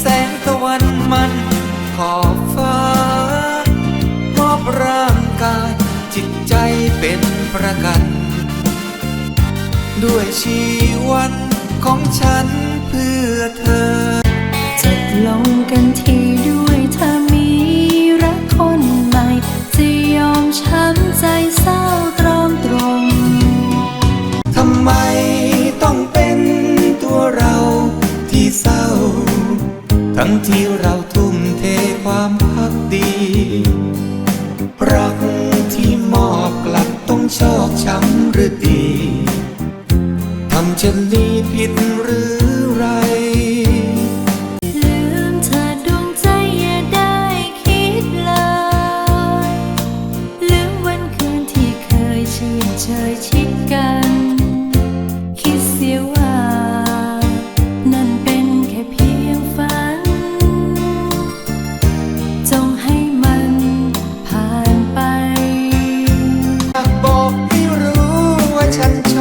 แสงตะวันมันขอบฟ้ามอบร่างกาย จิตใจเป็นประกัน ด้วยชีวันของฉันเพื่อเธอจะลงกันที รั้งที่เราทุ่มเทความพักดี รักที่มอบกลับต้องชอกช้ำหรือดี ทำเช่นนี้ผิดหรือ 참